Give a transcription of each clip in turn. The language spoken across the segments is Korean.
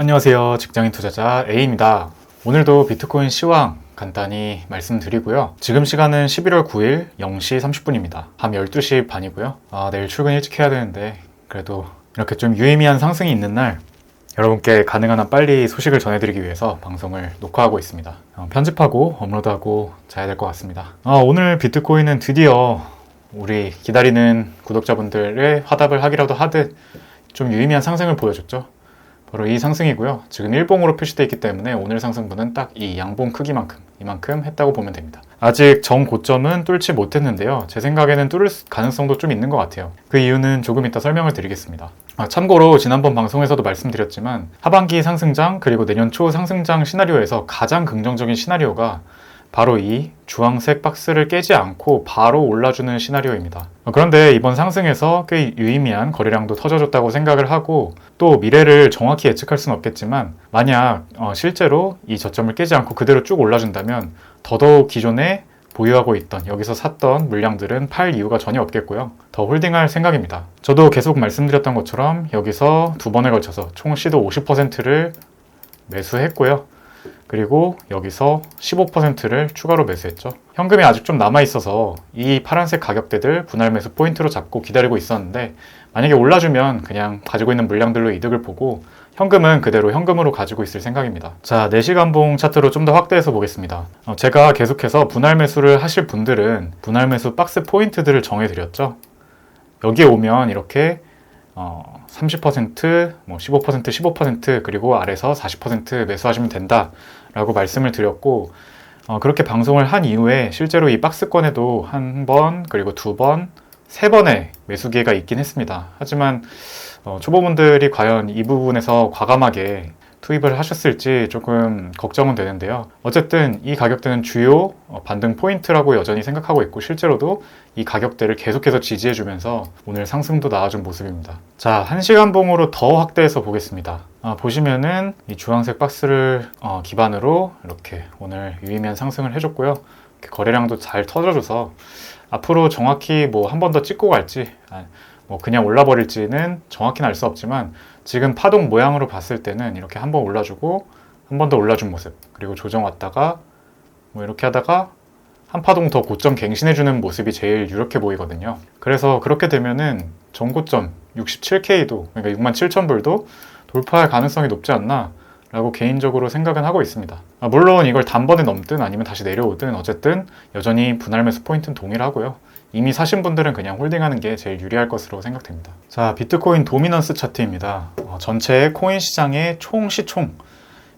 안녕하세요. 직장인 투자자 A입니다. 오늘도 비트코인 시황 간단히 말씀드리고요. 지금 시간은 11월 9일 0시 30분입니다. 밤 12시 반이고요. 아, 내일 출근 일찍 해야 되는데 그래도 이렇게 좀 유의미한 상승이 있는 날 여러분께 가능한 한 빨리 소식을 전해드리기 위해서 방송을 녹화하고 있습니다. 어, 편집하고 업로드하고 자야 될 것 같습니다. 아, 오늘 비트코인은 드디어 우리 기다리는 구독자분들의 화답을 하기라도 하듯 좀 유의미한 상승을 보여줬죠. 바로 이 상승이고요. 지금 일봉으로 표시되어 있기 때문에 오늘 상승분은 딱 이 양봉 크기만큼 이만큼 했다고 보면 됩니다. 아직 정 고점은 뚫지 못했는데요. 제 생각에는 뚫을 가능성도 좀 있는 것 같아요. 그 이유는 조금 이따 설명을 드리겠습니다. 아, 참고로 지난번 방송에서도 말씀드렸지만 하반기 상승장 그리고 내년 초 상승장 시나리오에서 가장 긍정적인 시나리오가 바로 이 주황색 박스를 깨지 않고 바로 올라주는 시나리오입니다. 어, 그런데 이번 상승에서 꽤 유의미한 거래량도 터져줬다고 생각을 하고 또 미래를 정확히 예측할 수는 없겠지만 만약 어, 실제로 이 저점을 깨지 않고 그대로 쭉 올라준다면 더더욱 기존에 보유하고 있던 여기서 샀던 물량들은 팔 이유가 전혀 없겠고요. 더 홀딩할 생각입니다. 저도 계속 말씀드렸던 것처럼 여기서 두 번에 걸쳐서 총 시도 50%를 매수했고요. 그리고 여기서 15%를 추가로 매수했죠. 현금이 아직 좀 남아 있어서 이 파란색 가격대들 분할 매수 포인트로 잡고 기다리고 있었는데 만약에 올라주면 그냥 가지고 있는 물량들로 이득을 보고 현금은 그대로 현금으로 가지고 있을 생각입니다. 자, 4시간봉 차트로 좀 더 확대해서 보겠습니다. 어, 제가 계속해서 분할 매수를 하실 분들은 분할 매수 박스 포인트들을 정해드렸죠. 여기에 오면 이렇게 어, 30%, 뭐 15%, 15% 그리고 아래서 40% 매수하시면 된다 라고 말씀을 드렸고 어, 그렇게 방송을 한 이후에 실제로 이 박스권에도 한 번, 그리고 두 번, 세 번의 매수 기회가 있긴 했습니다. 하지만 어, 초보분들이 과연 이 부분에서 과감하게 투입을 하셨을지 조금 걱정은 되는데요. 어쨌든 이 가격대는 주요 어, 반등 포인트라고 여전히 생각하고 있고 실제로도 이 가격대를 계속해서 지지해주면서 오늘 상승도 나와준 모습입니다. 자, 1시간 봉으로 더 확대해서 보겠습니다. 아, 보시면은 이 주황색 박스를 어, 기반으로 이렇게 오늘 유의미한 상승을 해줬고요. 거래량도 잘 터져줘서 앞으로 정확히 뭐 한 번 더 찍고 갈지 아, 뭐 그냥 올라버릴지는 정확히는 알 수 없지만 지금 파동 모양으로 봤을 때는 이렇게 한번 올라주고 한 번 더 올라준 모습 그리고 조정 왔다가 뭐 이렇게 하다가 한 파동 더 고점 갱신해주는 모습이 제일 유력해 보이거든요. 그래서 그렇게 되면은 전고점 67K도 그러니까 6만 7천 불도 돌파할 가능성이 높지 않나 라고 개인적으로 생각은 하고 있습니다. 아, 물론 이걸 단번에 넘든 아니면 다시 내려오든 어쨌든 여전히 분할 매수 포인트는 동일하고요. 이미 사신 분들은 그냥 홀딩하는 게 제일 유리할 것으로 생각됩니다. 자, 비트코인 도미넌스 차트입니다. 어, 전체 코인 시장의 총 시총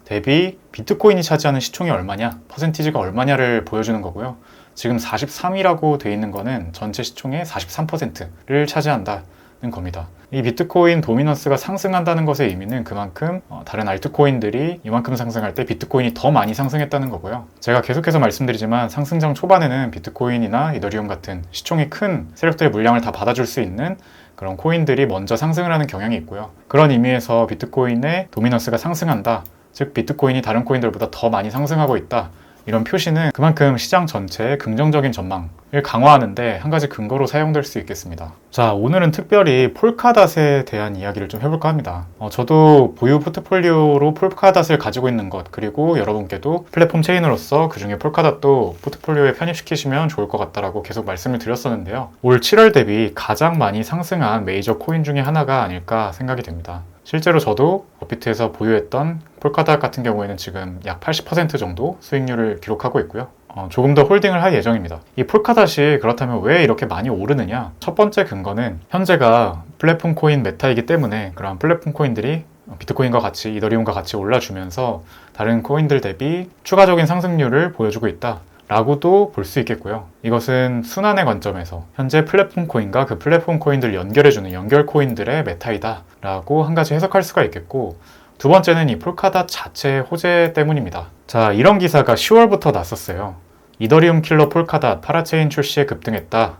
대비 비트코인이 차지하는 시총이 얼마냐, 퍼센티지가 얼마냐를 보여주는 거고요. 지금 43이라고 돼 있는 거는 전체 시총의 43%를 차지한다는 겁니다. 이 비트코인 도미넌스가 상승한다는 것의 의미는 그만큼 어, 다른 알트코인들이 이만큼 상승할 때 비트코인이 더 많이 상승했다는 거고요. 제가 계속해서 말씀드리지만 상승장 초반에는 비트코인이나 이더리움 같은 시총이 큰 세력들의 물량을 다 받아줄 수 있는 그런 코인들이 먼저 상승을 하는 경향이 있고요. 그런 의미에서 비트코인의 도미넌스가 상승한다. 즉 비트코인이 다른 코인들보다 더 많이 상승하고 있다. 이런 표시는 그만큼 시장 전체의 긍정적인 전망을 강화하는데 한 가지 근거로 사용될 수 있겠습니다. 자, 오늘은 특별히 폴카닷에 대한 이야기를 좀 해볼까 합니다. 어, 저도 보유 포트폴리오로 폴카닷을 가지고 있는 것, 그리고 여러분께도 플랫폼 체인으로서 그 중에 폴카닷도 포트폴리오에 편입시키시면 좋을 것 같다라고 계속 말씀을 드렸었는데요. 올 7월 대비 가장 많이 상승한 메이저 코인 중에 하나가 아닐까 생각이 됩니다. 실제로 저도 업비트에서 보유했던 폴카닷 같은 경우에는 지금 약 80% 정도 수익률을 기록하고 있고요. 어, 조금 더 홀딩을 할 예정입니다. 이 폴카닷이 그렇다면 왜 이렇게 많이 오르느냐? 첫 번째 근거는 현재가 플랫폼 코인 메타이기 때문에 그런 플랫폼 코인들이 비트코인과 같이 이더리움과 같이 올라주면서 다른 코인들 대비 추가적인 상승률을 보여주고 있다. 라고도 볼 수 있겠고요. 이것은 순환의 관점에서 현재 플랫폼 코인과 그 플랫폼 코인들을 연결해주는 연결 코인들의 메타이다 라고 한 가지 해석할 수가 있겠고 두 번째는 이 폴카닷 자체의 호재 때문입니다. 자, 이런 기사가 10월부터 났었어요. 이더리움 킬러 폴카닷 파라체인 출시에 급등했다.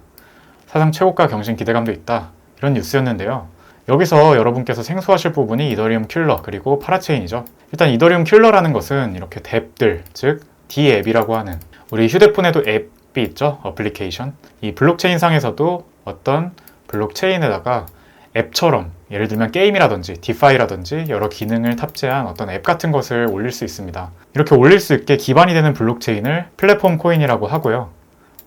사상 최고가 경신 기대감도 있다. 이런 뉴스였는데요. 여기서 여러분께서 생소하실 부분이 이더리움 킬러 그리고 파라체인이죠. 일단 이더리움 킬러라는 것은 이렇게 뎁들, 즉 D앱이라고 하는 우리 휴대폰에도 앱이 있죠. 어플리케이션. 이 블록체인 상에서도 어떤 블록체인에다가 앱처럼 예를 들면 게임이라든지 디파이라든지 여러 기능을 탑재한 어떤 앱 같은 것을 올릴 수 있습니다. 이렇게 올릴 수 있게 기반이 되는 블록체인을 플랫폼 코인이라고 하고요.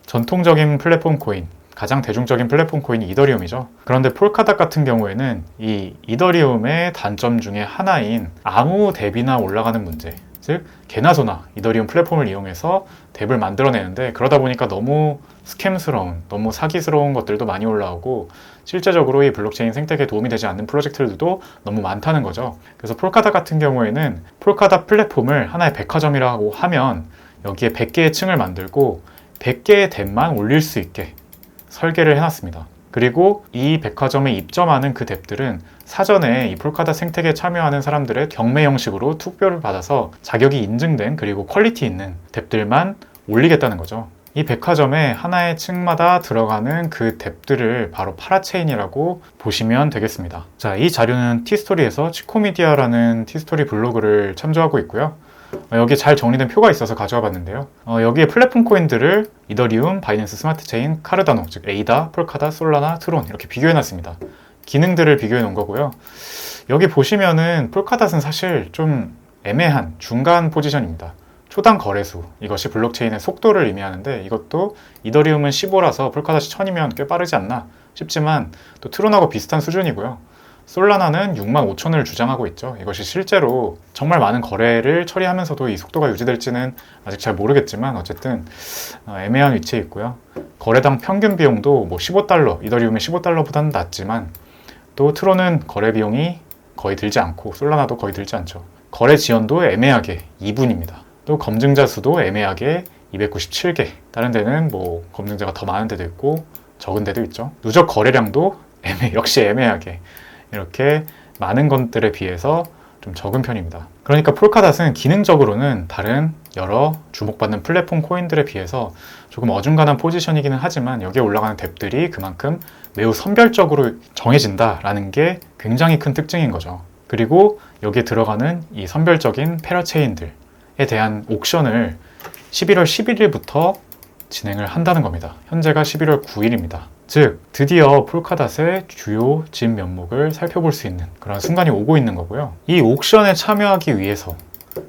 전통적인 플랫폼 코인, 가장 대중적인 플랫폼 코인이 이더리움이죠. 그런데 폴카닥 같은 경우에는 이 이더리움의 단점 중에 하나인 아무 대비나 올라가는 문제, 즉 개나 소나 이더리움 플랫폼을 이용해서 덱을 만들어내는데 그러다 보니까 너무 스캠스러운, 너무 사기스러운 것들도 많이 올라오고 실제적으로 이 블록체인 생태계에 도움이 되지 않는 프로젝트들도 너무 많다는 거죠. 그래서 폴카다 같은 경우에는 폴카다 플랫폼을 하나의 백화점이라고 하면 여기에 100개의 층을 만들고 100개의 덱만 올릴 수 있게 설계를 해놨습니다. 그리고 이 백화점에 입점하는 그 덱들은 사전에 이 폴카다 생태계에 참여하는 사람들의 경매 형식으로 투표를 받아서 자격이 인증된 그리고 퀄리티 있는 덱들만 올리겠다는 거죠. 이 백화점에 하나의 층마다 들어가는 그 덱들을 바로 파라체인이라고 보시면 되겠습니다. 자, 이 자료는 티스토리에서 치코미디아라는 티스토리 블로그를 참조하고 있고요. 어, 여기에 잘 정리된 표가 있어서 가져와 봤는데요. 어, 여기에 플랫폼 코인들을 이더리움, 바이낸스 스마트 체인, 카르다노, 즉 에이다, 폴카다, 솔라나, 트론 이렇게 비교해 놨습니다. 기능들을 비교해 놓은 거고요. 여기 보시면은 폴카닷은 사실 좀 애매한 중간 포지션입니다. 초당 거래수 이것이 블록체인의 속도를 의미하는데 이것도 이더리움은 15라서 폴카닷이 1000이면 꽤 빠르지 않나 싶지만 또 트론하고 비슷한 수준이고요. 솔라나는 6만 5천을 주장하고 있죠. 이것이 실제로 정말 많은 거래를 처리하면서도 이 속도가 유지될지는 아직 잘 모르겠지만 어쨌든 어, 애매한 위치에 있고요. 거래당 평균 비용도 뭐 15달러, 이더리움의 15달러보다는 낮지만 또 트론은 거래 비용이 거의 들지 않고 솔라나도 거의 들지 않죠. 거래 지연도 애매하게 2분입니다. 또 검증자 수도 애매하게 297개. 다른 데는 뭐 검증자가 더 많은 데도 있고 적은 데도 있죠. 누적 거래량도 애매, 역시 애매하게 이렇게 많은 것들에 비해서 좀 적은 편입니다. 그러니까 폴카닷은 기능적으로는 다른 여러 주목받는 플랫폼 코인들에 비해서 조금 어중간한 포지션이기는 하지만 여기에 올라가는 덱들이 그만큼 매우 선별적으로 정해진다라는 게 굉장히 큰 특징인 거죠. 그리고 여기에 들어가는 이 선별적인 패러체인들에 대한 옥션을 11월 11일부터 진행을 한다는 겁니다. 현재가 11월 9일입니다. 즉 드디어 폴카닷의 주요 진 면목을 살펴볼 수 있는 그런 순간이 오고 있는 거고요. 이 옥션에 참여하기 위해서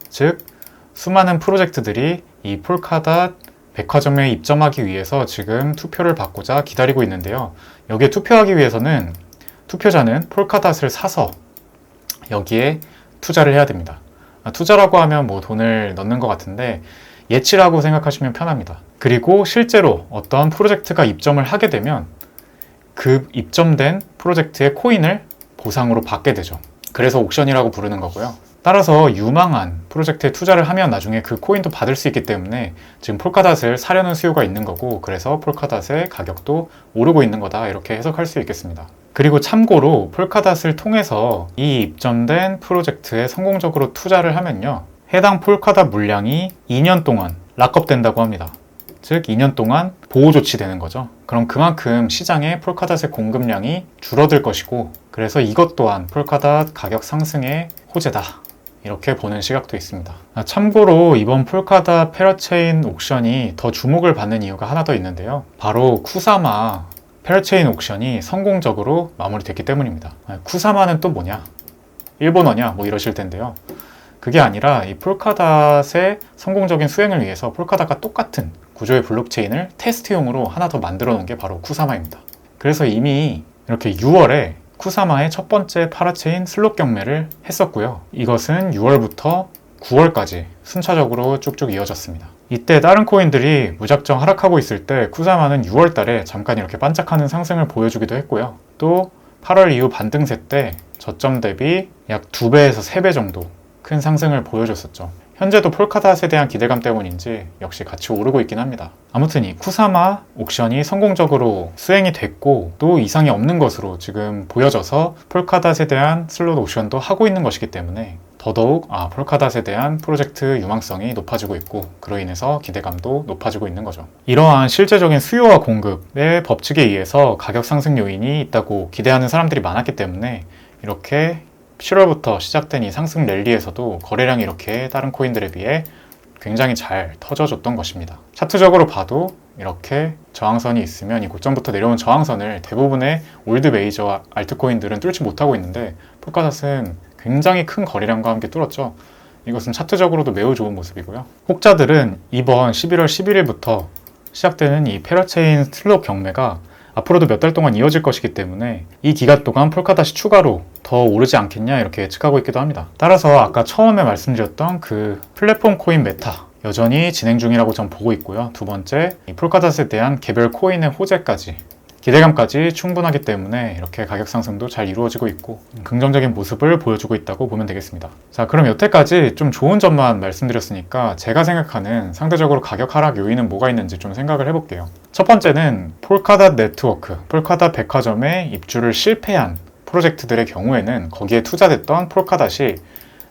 즉 수많은 프로젝트들이 이 폴카닷 백화점에 입점하기 위해서 지금 투표를 받고자 기다리고 있는데요. 여기에 투표하기 위해서는 투표자는 폴카닷을 사서 여기에 투자를 해야 됩니다. 아, 투자라고 하면 뭐 돈을 넣는 것 같은데 예치라고 생각하시면 편합니다. 그리고 실제로 어떤 프로젝트가 입점을 하게 되면 그 입점된 프로젝트의 코인을 보상으로 받게 되죠. 그래서 옥션이라고 부르는 거고요. 따라서 유망한 프로젝트에 투자를 하면 나중에 그 코인도 받을 수 있기 때문에 지금 폴카닷을 사려는 수요가 있는 거고 그래서 폴카닷의 가격도 오르고 있는 거다 이렇게 해석할 수 있겠습니다. 그리고 참고로 폴카닷을 통해서 이 입점된 프로젝트에 성공적으로 투자를 하면요. 해당 폴카닷 물량이 2년 동안 락업된다고 합니다. 즉 2년 동안 보호 조치되는 거죠. 그럼 그만큼 시장에 폴카닷의 공급량이 줄어들 것이고 그래서 이것 또한 폴카닷 가격 상승의 호재다. 이렇게 보는 시각도 있습니다. 아, 참고로 이번 폴카닷 페러체인 옥션이 더 주목을 받는 이유가 하나 더 있는데요. 바로 쿠사마 페러체인 옥션이 성공적으로 마무리됐기 때문입니다. 아, 쿠사마는 또 뭐냐? 일본어냐? 뭐 이러실 텐데요. 그게 아니라 이 폴카닷의 성공적인 수행을 위해서 폴카닷과 똑같은 구조의 블록체인을 테스트용으로 하나 더 만들어 놓은 게 바로 쿠사마입니다. 그래서 이미 이렇게 6월에 쿠사마의 첫 번째 파라체인 슬롯 경매를 했었고요. 이것은 6월부터 9월까지 순차적으로 쭉쭉 이어졌습니다. 이때 다른 코인들이 무작정 하락하고 있을 때 쿠사마는 6월 달에 잠깐 이렇게 반짝하는 상승을 보여주기도 했고요. 또 8월 이후 반등세 때 저점 대비 약 2배에서 3배 정도 큰 상승을 보여줬었죠. 현재도 폴카닷에 대한 기대감 때문인지 역시 같이 오르고 있긴 합니다. 아무튼 이 쿠사마 옥션이 성공적으로 수행이 됐고 또 이상이 없는 것으로 지금 보여져서 폴카닷에 대한 슬롯 옥션도 하고 있는 것이기 때문에 더더욱 아, 폴카닷에 대한 프로젝트 유망성이 높아지고 있고 그로 인해서 기대감도 높아지고 있는 거죠. 이러한 실제적인 수요와 공급의 법칙에 의해서 가격 상승 요인이 있다고 기대하는 사람들이 많았기 때문에 이렇게 7월부터 시작된 이 상승 랠리에서도 거래량이 이렇게 다른 코인들에 비해 굉장히 잘 터져줬던 것입니다. 차트적으로 봐도 이렇게 저항선이 있으면 이 고점부터 내려온 저항선을 대부분의 올드 메이저 알트코인들은 뚫지 못하고 있는데 폴카닷은 굉장히 큰 거래량과 함께 뚫었죠. 이것은 차트적으로도 매우 좋은 모습이고요. 혹자들은 이번 11월 11일부터 시작되는 이 페라체인 슬롭 경매가 앞으로도 몇 달 동안 이어질 것이기 때문에 이 기간 동안 폴카닷이 추가로 더 오르지 않겠냐 이렇게 예측하고 있기도 합니다. 따라서 아까 처음에 말씀드렸던 그 플랫폼 코인 메타 여전히 진행 중이라고 전 보고 있고요. 두 번째, 이 폴카닷에 대한 개별 코인의 호재까지 기대감까지 충분하기 때문에 이렇게 가격 상승도 잘 이루어지고 있고 긍정적인 모습을 보여주고 있다고 보면 되겠습니다. 자, 그럼 여태까지 좀 좋은 점만 말씀드렸으니까 제가 생각하는 상대적으로 가격 하락 요인은 뭐가 있는지 좀 생각을 해볼게요. 첫 번째는 폴카닷 네트워크, 폴카닷 백화점에 입주를 실패한 프로젝트들의 경우에는 거기에 투자됐던 폴카닷이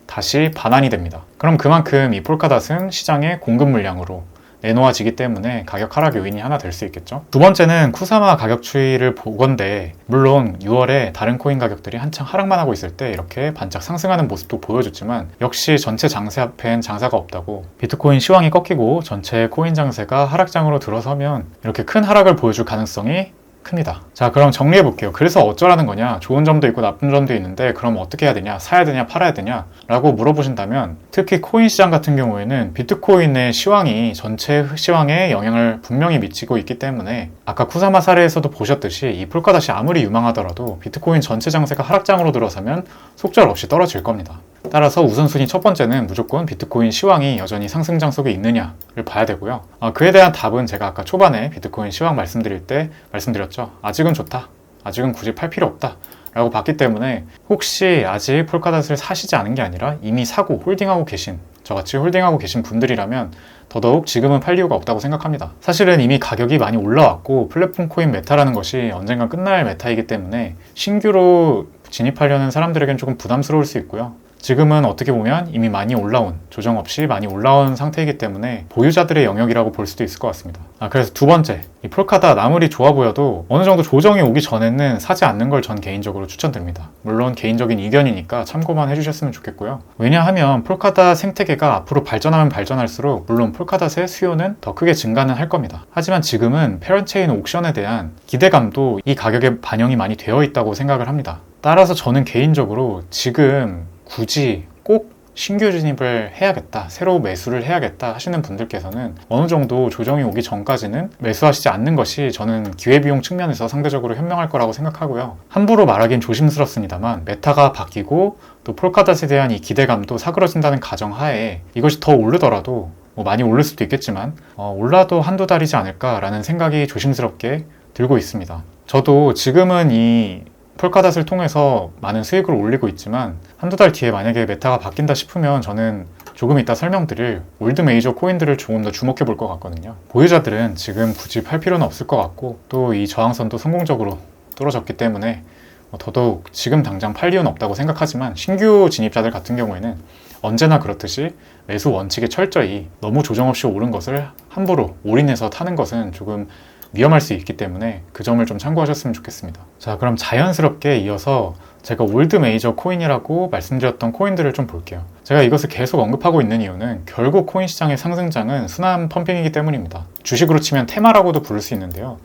다시 반환이 됩니다. 그럼 그만큼 이 폴카닷은 시장의 공급 물량으로 내놓아지기 때문에 가격 하락 요인이 하나 될 수 있겠죠. 두 번째는 쿠사마 가격 추이를 보건데 물론 6월에 다른 코인 가격들이 한창 하락만 하고 있을 때 이렇게 반짝 상승하는 모습도 보여줬지만 역시 전체 장세 앞엔 장사가 없다고 비트코인 시황이 꺾이고 전체 코인 장세가 하락장으로 들어서면 이렇게 큰 하락을 보여줄 가능성이 큽니다. 자, 그럼 정리해 볼게요. 그래서 어쩌라는 거냐? 좋은 점도 있고 나쁜 점도 있는데 그럼 어떻게 해야 되냐? 사야 되냐? 팔아야 되냐? 라고 물어보신다면 특히 코인 시장 같은 경우에는 비트코인의 시황이 전체 시황에 영향을 분명히 미치고 있기 때문에 아까 쿠사마 사례에서도 보셨듯이 이 폴카닷이 아무리 유망하더라도 비트코인 전체 장세가 하락장으로 들어서면 속절없이 떨어질 겁니다. 따라서 우선순위 첫 번째는 무조건 비트코인 시황이 여전히 상승장 속에 있느냐를 봐야 되고요. 아, 그에 대한 답은 제가 아까 초반에 비트코인 시황 말씀드릴 때 말씀드렸죠. 아직은 좋다. 아직은 굳이 팔 필요 없다. 라고 봤기 때문에 혹시 아직 폴카닷을 사시지 않은 게 아니라 이미 사고 홀딩하고 계신 저같이 홀딩하고 계신 분들이라면 더더욱 지금은 팔 이유가 없다고 생각합니다. 사실은 이미 가격이 많이 올라왔고 플랫폼 코인 메타라는 것이 언젠가 끝날 메타이기 때문에 신규로 진입하려는 사람들에겐 조금 부담스러울 수 있고요. 지금은 어떻게 보면 이미 많이 올라온 조정 없이 많이 올라온 상태이기 때문에 보유자들의 영역이라고 볼 수도 있을 것 같습니다. 아, 그래서 두 번째 이 폴카다 아무리 좋아 보여도 어느 정도 조정이 오기 전에는 사지 않는 걸 전 개인적으로 추천드립니다. 물론 개인적인 의견이니까 참고만 해주셨으면 좋겠고요. 왜냐하면 폴카다 생태계가 앞으로 발전하면 발전할수록 물론 폴카닷의 수요는 더 크게 증가는 할 겁니다. 하지만 지금은 페런체인 옥션에 대한 기대감도 이 가격에 반영이 많이 되어 있다고 생각을 합니다. 따라서 저는 개인적으로 지금 굳이 꼭 신규 진입을 해야겠다, 새로 매수를 해야겠다 하시는 분들께서는 어느 정도 조정이 오기 전까지는 매수하시지 않는 것이 저는 기회비용 측면에서 상대적으로 현명할 거라고 생각하고요. 함부로 말하긴 조심스럽습니다만 메타가 바뀌고 또 폴카닷에 대한 이 기대감도 사그러진다는 가정하에 이것이 더 오르더라도 뭐 많이 오를 수도 있겠지만 어, 올라도 한두 달이지 않을까라는 생각이 조심스럽게 들고 있습니다. 저도 지금은 이 폴카닷을 통해서 많은 수익을 올리고 있지만 한두 달 뒤에 만약에 메타가 바뀐다 싶으면 저는 조금 이따 설명드릴 올드 메이저 코인들을 조금 더 주목해 볼 것 같거든요. 보유자들은 지금 굳이 팔 필요는 없을 것 같고 또 이 저항선도 성공적으로 뚫어졌기 때문에 뭐 더더욱 지금 당장 팔 이유는 없다고 생각하지만 신규 진입자들 같은 경우에는 언제나 그렇듯이 매수 원칙에 철저히 너무 조정 없이 오른 것을 함부로 올인해서 타는 것은 조금 위험할 수 있기 때문에 그 점을 좀 참고하셨으면 좋겠습니다. 자, 그럼 자연스럽게 이어서 제가 올드 메이저 코인이라고 말씀드렸던 코인들을 좀 볼게요. 제가 이것을 계속 언급하고 있는 이유는 결국 코인 시장의 상승장은 순환 펌핑이기 때문입니다. 주식으로 치면 테마라고도 부를 수 있는데요.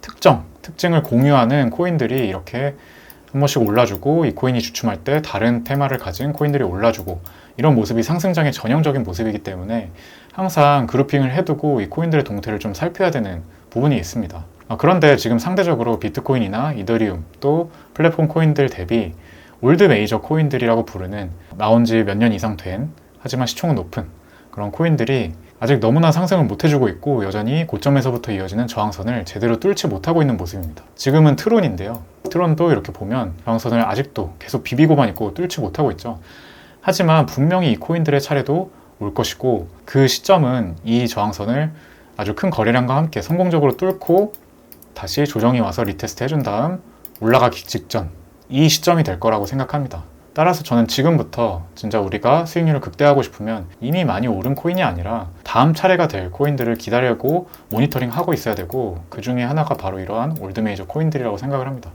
특정, 특징을 공유하는 코인들이 이렇게 한 번씩 올라주고 이 코인이 주춤할 때 다른 테마를 가진 코인들이 올라주고 이런 모습이 상승장의 전형적인 모습이기 때문에 항상 그룹핑을 해두고 이 코인들의 동태를 좀 살펴야 되는 부분이 있습니다. 아, 그런데 지금 상대적으로 비트코인이나 이더리움 또 플랫폼 코인들 대비 올드 메이저 코인들이라고 부르는 나온 지 몇 년 이상 된 하지만 시총은 높은 그런 코인들이 아직 너무나 상승을 못 해주고 있고 여전히 고점에서부터 이어지는 저항선을 제대로 뚫지 못하고 있는 모습입니다. 지금은 트론인데요. 트론도 이렇게 보면 저항선을 아직도 계속 비비고만 있고 뚫지 못하고 있죠. 하지만 분명히 이 코인들의 차례도 올 것이고 그 시점은 이 저항선을 아주 큰 거래량과 함께 성공적으로 뚫고 다시 조정이 와서 리테스트 해준 다음 올라가기 직전 이 시점이 될 거라고 생각합니다. 따라서 저는 지금부터 진짜 우리가 수익률을 극대화하고 싶으면 이미 많이 오른 코인이 아니라 다음 차례가 될 코인들을 기다리고 모니터링 하고 있어야 되고 그 중에 하나가 바로 이러한 올드 메이저 코인들이라고 생각을 합니다.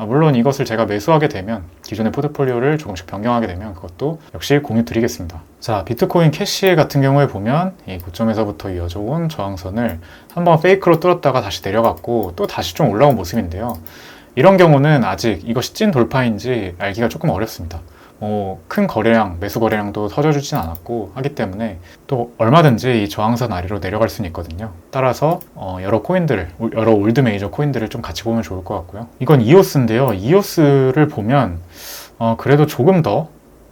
아, 물론 이것을 제가 매수하게 되면 기존의 포트폴리오를 조금씩 변경하게 되면 그것도 역시 공유 드리겠습니다. 자, 비트코인 캐시 같은 경우에 보면 이 고점에서부터 이어져 온 저항선을 한번 페이크로 뚫었다가 다시 내려갔고 또 다시 좀 올라온 모습인데요. 이런 경우는 아직 이것이 찐 돌파인지 알기가 조금 어렵습니다. 뭐큰 거래량, 매수 거래량도 터져주진 않았고 하기 때문에 또 얼마든지 이 저항선 아래로 내려갈 수는 있거든요. 따라서 어, 여러 코인들을, 여러 올드 메이저 코인들을 좀 같이 보면 좋을 것 같고요. 이건 이오스인데요. 이오스를 보면 어, 그래도 조금 더,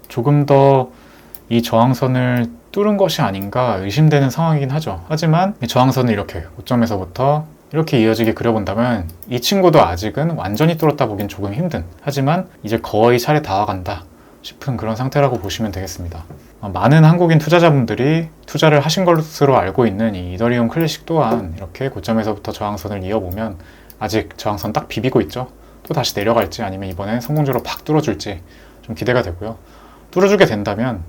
조금 더 이 저항선을 뚫은 것이 아닌가 의심되는 상황이긴 하죠. 하지만 이 저항선을 이렇게 5점에서부터 이렇게 이어지게 그려본다면 이 친구도 아직은 완전히 뚫었다 보긴 조금 힘든 하지만 이제 거의 차례 닿아간다 싶은 그런 상태라고 보시면 되겠습니다. 어, 많은 한국인 투자자분들이 투자를 하신 것으로 알고 있는 이 이더리움 클래식 또한 이렇게 고점에서부터 저항선을 이어보면 아직 저항선 딱 비비고 있죠. 또 다시 내려갈지 아니면 이번엔 성공적으로 팍 뚫어줄지 좀 기대가 되고요. 뚫어주게 된다면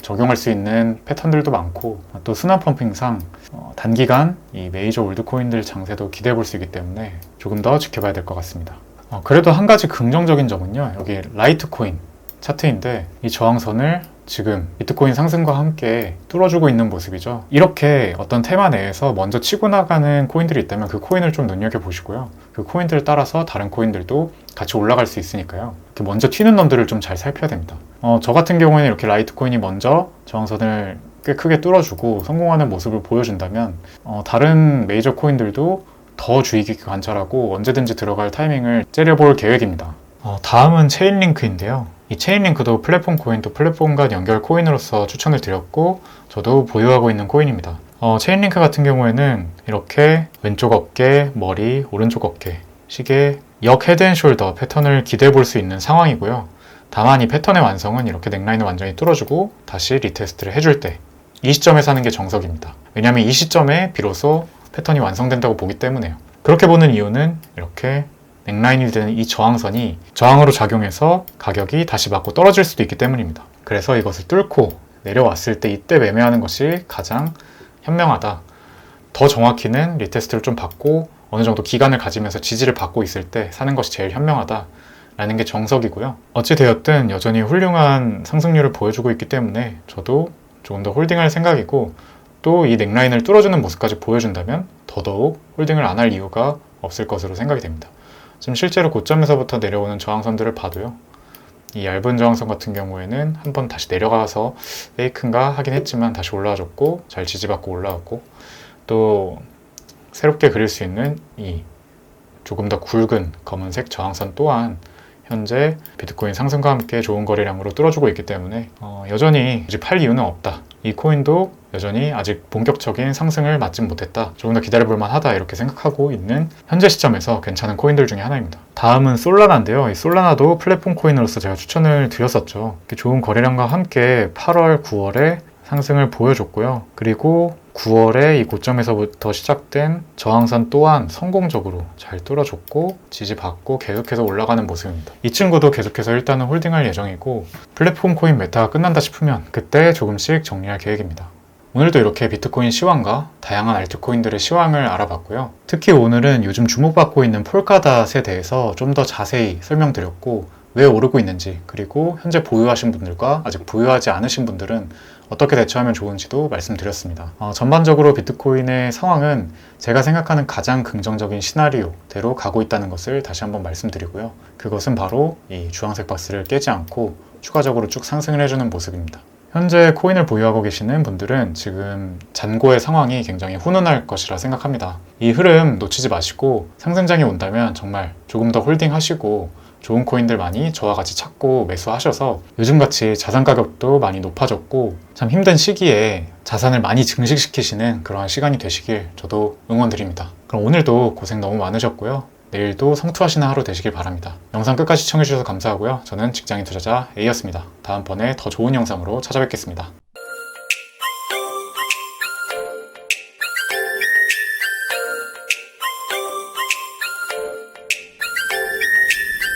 적용할 수 있는 패턴들도 많고 또 순환 펌핑상 어, 단기간 이 메이저 올드코인들 장세도 기대해 볼 수 있기 때문에 조금 더 지켜봐야 될 것 같습니다. 어, 그래도 한 가지 긍정적인 점은요. 여기 라이트코인 차트인데 이 저항선을 지금 비트코인 상승과 함께 뚫어주고 있는 모습이죠. 이렇게 어떤 테마 내에서 먼저 치고 나가는 코인들이 있다면 그 코인을 좀 눈여겨보시고요. 그 코인들을 따라서 다른 코인들도 같이 올라갈 수 있으니까요. 이렇게 먼저 튀는 놈들을 좀 잘 살펴야 됩니다. 어, 저 같은 경우에는 이렇게 라이트 코인이 먼저 저항선을 꽤 크게 뚫어주고 성공하는 모습을 보여준다면 어, 다른 메이저 코인들도 더 주의 깊게 관찰하고 언제든지 들어갈 타이밍을 째려볼 계획입니다. 어, 다음은 체인링크인데요. 이 체인링크도 플랫폼 코인 또 플랫폼 간 연결 코인으로서 추천을 드렸고 저도 보유하고 있는 코인입니다. 어, 체인링크 같은 경우에는 이렇게 왼쪽 어깨, 머리, 오른쪽 어깨 식의 역 헤드앤숄더 패턴을 기대해 볼 수 있는 상황이고요. 다만 이 패턴의 완성은 이렇게 넥라인을 완전히 뚫어주고 다시 리테스트를 해줄 때 이 시점에 사는 게 정석입니다. 왜냐하면 이 시점에 비로소 패턴이 완성된다고 보기 때문에요. 그렇게 보는 이유는 이렇게 넥라인이 되는 이 저항선이 저항으로 작용해서 가격이 다시 맞고 떨어질 수도 있기 때문입니다. 그래서 이것을 뚫고 내려왔을 때 이때 매매하는 것이 가장 현명하다. 더 정확히는 리테스트를 좀 받고 어느 정도 기간을 가지면서 지지를 받고 있을 때 사는 것이 제일 현명하다. 라는 게 정석이고요. 어찌되었든 여전히 훌륭한 상승률을 보여주고 있기 때문에 저도 조금 더 홀딩할 생각이고 또 이 넥라인을 뚫어주는 모습까지 보여준다면 더더욱 홀딩을 안 할 이유가 없을 것으로 생각이 됩니다. 지금 실제로 고점에서부터 내려오는 저항선들을 봐도요. 이 얇은 저항선 같은 경우에는 한 번 다시 내려가서 페이크인가 하긴 했지만 다시 올라와줬고 잘 지지받고 올라왔고 또 새롭게 그릴 수 있는 이 조금 더 굵은 검은색 저항선 또한 현재 비트코인 상승과 함께 좋은 거래량으로 뚫어주고 있기 때문에 어, 여전히 굳이 팔 이유는 없다. 이 코인도 여전히 아직 본격적인 상승을 맞진 못했다. 조금 더 기다려볼 만하다 이렇게 생각하고 있는 현재 시점에서 괜찮은 코인들 중에 하나입니다. 다음은 솔라나인데요. 이 솔라나도 플랫폼 코인으로서 제가 추천을 드렸었죠. 좋은 거래량과 함께 8월, 9월에 상승을 보여줬고요. 그리고 9월에 이 고점에서부터 시작된 저항선 또한 성공적으로 잘 뚫어줬고 지지받고 계속해서 올라가는 모습입니다. 이 친구도 계속해서 일단은 홀딩할 예정이고 플랫폼 코인 메타가 끝난다 싶으면 그때 조금씩 정리할 계획입니다. 오늘도 이렇게 비트코인 시황과 다양한 알트코인들의 시황을 알아봤고요. 특히 오늘은 요즘 주목받고 있는 폴카닷에 대해서 좀 더 자세히 설명드렸고 왜 오르고 있는지 그리고 현재 보유하신 분들과 아직 보유하지 않으신 분들은 어떻게 대처하면 좋은지도 말씀드렸습니다. 어, 전반적으로 비트코인의 상황은 제가 생각하는 가장 긍정적인 시나리오대로 가고 있다는 것을 다시 한번 말씀드리고요. 그것은 바로 이 주황색 박스를 깨지 않고 추가적으로 쭉 상승을 해주는 모습입니다. 현재 코인을 보유하고 계시는 분들은 지금 잔고의 상황이 굉장히 훈훈할 것이라 생각합니다. 이 흐름 놓치지 마시고 상승장이 온다면 정말 조금 더 홀딩 하시고 좋은 코인들 많이 저와 같이 찾고 매수하셔서 요즘같이 자산 가격도 많이 높아졌고 참 힘든 시기에 자산을 많이 증식시키시는 그러한 시간이 되시길 저도 응원드립니다. 그럼 오늘도 고생 너무 많으셨고요. 내일도 성투하시는 하루 되시길 바랍니다. 영상 끝까지 시청해주셔서 감사하고요. 저는 직장인 투자자 A였습니다. 다음번에 더 좋은 영상으로 찾아뵙겠습니다.